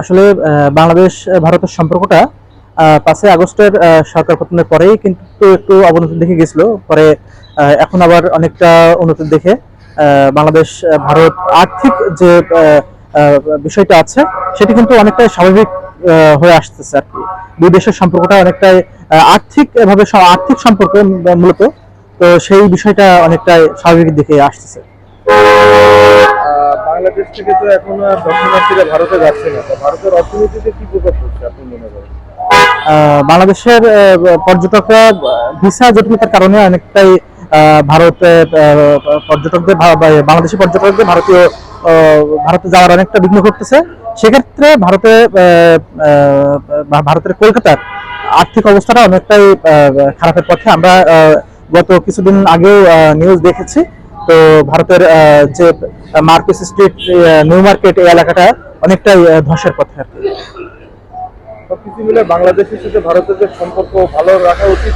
আসলে বাংলাদেশ ভারতের সম্পর্কটা পাঁচই আগস্টের সরকার পতনের পরেই কিন্তু একটু অবনতি দেখে গেছিল। পরে এখন আবার অনেকটা উন্নতি দেখে বাংলাদেশ ভারত আর্থিক যে বিষয়টা আছে, সেটি কিন্তু অনেকটাই স্বাভাবিক হয়ে আসতেছে আর কি। দুই দেশের সম্পর্কটা অনেকটাই আর্থিক এভাবে স- আর্থিক সম্পর্ক মূলত। তো সেই বিষয়টা অনেকটাই স্বাভাবিক দিকে আসতেছে। বাংলাদেশ থেকে তো এখন আর দর্শনার্থীরা ভারতে যাচ্ছে না। তো ভারতের অর্থনীতিতে কি প্রভাব পড়ছে, আপনি মনে করেন? বাংলাদেশের পর্যটকরা ভিসা জটিলতার কারণে অনেকটাই ভারতে পর্যটকদের বাংলাদেশি পর্যটকদের ভারতীয় ভারতে যাওয়ার অনেকটা বিঘ্ন ঘটতেছে। সেক্ষেত্রে ভারতে ভারতের কলকাতার আর্থিক অবস্থাটা অনেকটাই খারাপের পথে। আমরা গত কিছুদিন আগেও নিউজ দেখেছি তো ভারতের যে মার্কেট স্ট্রিট নিউ মার্কেট এই এলাকাটা অনেকটাই ধসের পথে আর কি। সবকিছু মিলে বাংলাদেশের সাথে ভারতের যে সম্পর্ক ভালো রাখা উচিত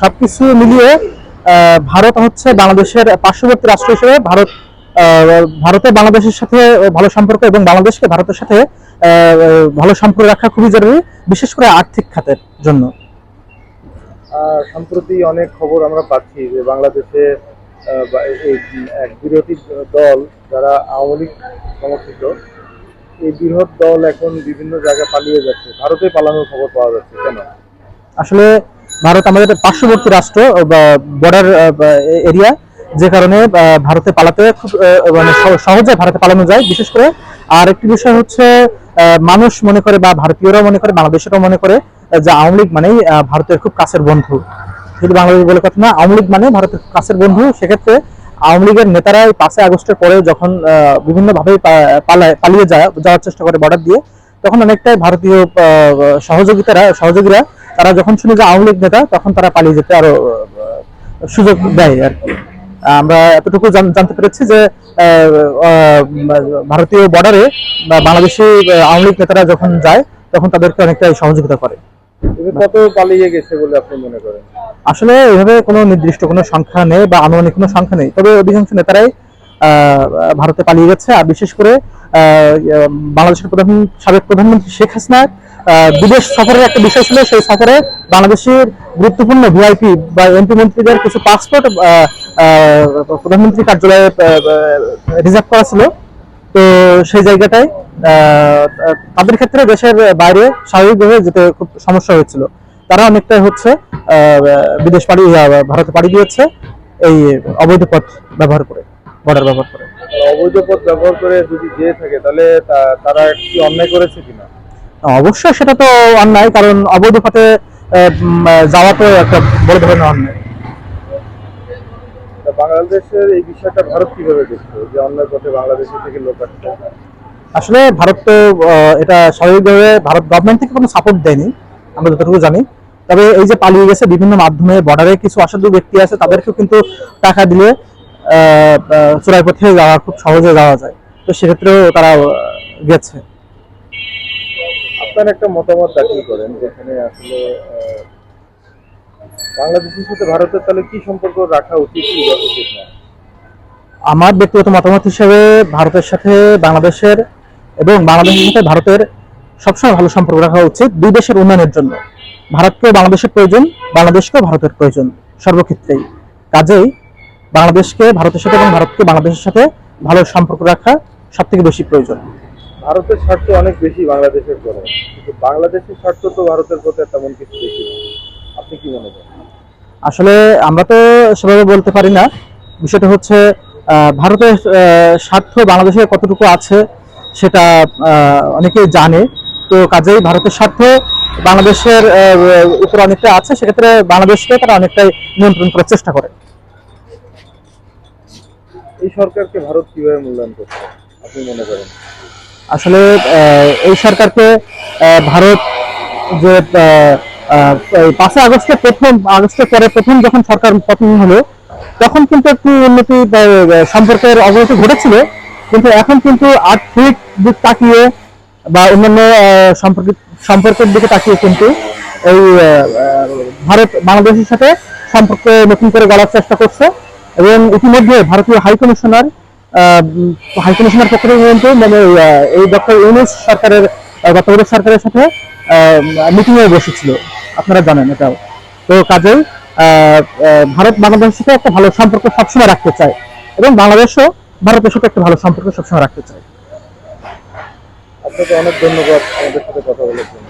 সবকিছু মিলিয়ে আহ, ভারত হচ্ছে বাংলাদেশের পার্শ্ববর্তী রাষ্ট্র হিসেবে ভারত আহ, ভারতের বাংলাদেশের সাথে ভালো সম্পর্ক এবং বাংলাদেশকে ভারতের সাথে আহ, ভালো সম্পর্ক রাখা খুবই জরুরি বিশেষ করে আর্থিক খাতের জন্য। সম্প্রতি অনেক খবর আমরা পাচ্ছি যে বাংলাদেশে এক বিরোধী দল যারা আওয়ামী লীগ সমর্থিত, এই বৃহৎ দল এখন বিভিন্ন জায়গায় পালিয়ে যাচ্ছে। ভারতে পালানোর খবর পাওয়া যাচ্ছে, কেন? আসলে ভারত আমাদের পার্শ্ববর্তী রাষ্ট্র বর্ডার এরিয়া যে কারণে ভারতে পালাতে খুব মানে সহজে ভারতে পালানো যায়, বিশেষ করে। আর একটি বিষয় হচ্ছে মানুষ মনে করে বা ভারতীয়রাও মনে করে, বাংলাদেশেরও মনে করে যে আওয়ামী লীগ মানেই ভারতের খুব কাছের বন্ধু। শুধু বাংলাদেশ বলে কথা না, আওয়ামী লীগ মানে ভারতের কাছের বন্ধু। সেক্ষেত্রে আওয়ামী লীগের নেতারা পাঁচই আগস্টের পরে যখন বিভিন্ন ভাবে পালায় যায়, যাওয়ার চেষ্টা করে বর্ডার দিয়ে, তখন অনেকটাই ভারতীয় সহযোগিতারা, সহযোগীরা, তারা যখন শুনে যে আওয়ামী লীগ নেতা, তখন তারা পালিয়ে যেতে আরও সুযোগ দেয় আর কি। আমরা এতটুকু জানতে পেরেছি যে ভারতীয় বর্ডারে বাংলাদেশি আওয়ামী লীগ নেতারা যখন যায়, তখন তাদেরকে অনেকটাই সহযোগিতা করে। কত পালিয়ে গেছে বলে আপনি মনে করেন? আসলে এভাবে কোনো নির্দিষ্ট কোনো সংখ্যা নেই বা আনুমানিক কোনো সংখ্যা নেই। তবে অধিকাংশ নেতারাই ভারতে পালিয়ে গেছে। আর বিশেষ করে বাংলাদেশের প্রধান সাবেক প্রধানমন্ত্রী শেখ হাসিনার আহ, বিদেশ সফরের একটা বিষয় ছিল। সেই সফরে বাংলাদেশের গুরুত্বপূর্ণ ভিআইপি বা এমপি মন্ত্রীদের কিছু পাসপোর্ট প্রধানমন্ত্রী কার্যালয়ে রিজার্ভ করা ছিল। তো সেই জায়গাটায় তাদের ক্ষেত্রে দেশের বাইরে স্বাভাবিকভাবে যেতে খুব সমস্যা হয়েছিল। তারা অনেকটাই হচ্ছে বিদেশ পাড়ি ভারতে পাড়ি দিয়েছে এই অবৈধ পথ ব্যবহার করে বর্ডার ব্যবহার করে। অবৈধ পথ ব্যবহার করে যদি যেয়ে থাকে তাহলে তারা কি অন্যায় করেছে কিনা? অবশ্যই সেটা তো অন্যায় কারণ অবৈধ পথে যাওয়া তো একটা বড় ধরনের অন্যায়। বাংলাদেশের এই বিষয়টা ভারত কীভাবে দেখছে যে অন্যায় পথে বাংলাদেশের থেকে লোক আসছে? আসলে ভারত তো এটা স্বাভাবিকভাবে ভারত গভর্নমেন্ট থেকে কোনো সাপোর্ট দেয়নি আমরা যতটুকু জানি। তবে এই যে পালিয়ে গেছে বিভিন্ন মাধ্যমে বর্ডারে কিছু অসাধু ব্যক্তি আছে তাদেরকেও কিন্তু টাকা দিলে চোরাই পথে যাওয়া খুব সহজে যাওয়া যায়। তো সেক্ষেত্রেও তারা গেছে। আপনার একটা মতামত দাখিল করেন যেখানে আসলে বাংলাদেশের সাথে ভারতের তাহলে কি সম্পর্ক রাখা উচিত কি উচিত না আমার ব্যক্তিগত মতামত হিসেবে ভারতের সাথে বাংলাদেশের এবং বাংলাদেশের সাথে ভারতের সবসময় ভালো সম্পর্ক রাখা উচিত দুই দেশের উন্নয়নের জন্য। ভারতকেও বাংলাদেশের প্রয়োজন বাংলাদেশকেও ভারতের প্রয়োজন সর্বক্ষেত্রেই। কাজেই বাংলাদেশকে ভারতের সাথে এবং ভারতকে বাংলাদেশের সাথে ভালো সম্পর্ক রাখা সব থেকে বেশি প্রয়োজন। ভারতের স্বার্থ অনেক বেশি বাংলাদেশের করে কিন্তু বাংলাদেশের স্বার্থ তো ভারতের প্রতি তেমন কিছু বেশি আপনি কি মনে করেন? আসলে আমরা তো সেভাবে বলতে পারি না। বিষয়টা হচ্ছে ভারতের স্বার্থ বাংলাদেশের কতটুকু আছে সেটা অনেকেই জানে। তো কাজেই ভারতের স্বার্থে বাংলাদেশের উপর অনেকটা আছে সেক্ষেত্রে বাংলাদেশকে তারা অনেকটাই নিয়ন্ত্রণ করার চেষ্টা করে। এই সরকারকে ভারত কীভাবে মূল্যায়ন করছে আপনি মনে করেন? আসলে এই সরকারকে ভারত যে পাঁচই আগস্টে প্রথম আগস্টের পরে প্রথম যখন সরকার পতন হলো তখন কিন্তু একটু উন্নতি সম্পর্কের অবনতি ঘটেছিল। কিন্তু এখন কিন্তু আর্থিক দিক তাকিয়ে বা অন্যান্য সম্পর্কিত, সম্পর্কের দিকে তাকিয়ে কিন্তু এই ভারত বাংলাদেশের সাথে সম্পর্ক নতুন করে গড়ার চেষ্টা করছে। এবং ইতিমধ্যে ভারতীয় হাই কমিশনার হাইকমিশনের পক্ষ থেকে কিন্তু মানে এই ডক্টর ইউনুস সরকারের তত্ত্বাবধায়ক সরকারের সাথে মিটিং এ বসেছিল। আপনারা জানেন এটাও। তো কাজেই ভারত বাংলাদেশের সাথে একটা ভালো সম্পর্ক সবসময় রাখতে চায়। এবং বাংলাদেশও ভারতের সাথে একটা ভালো সম্পর্ক সবসময় রাখতে চাই আপনাকে অনেক ধন্যবাদ আমাদের সাথে কথা বলার জন্য।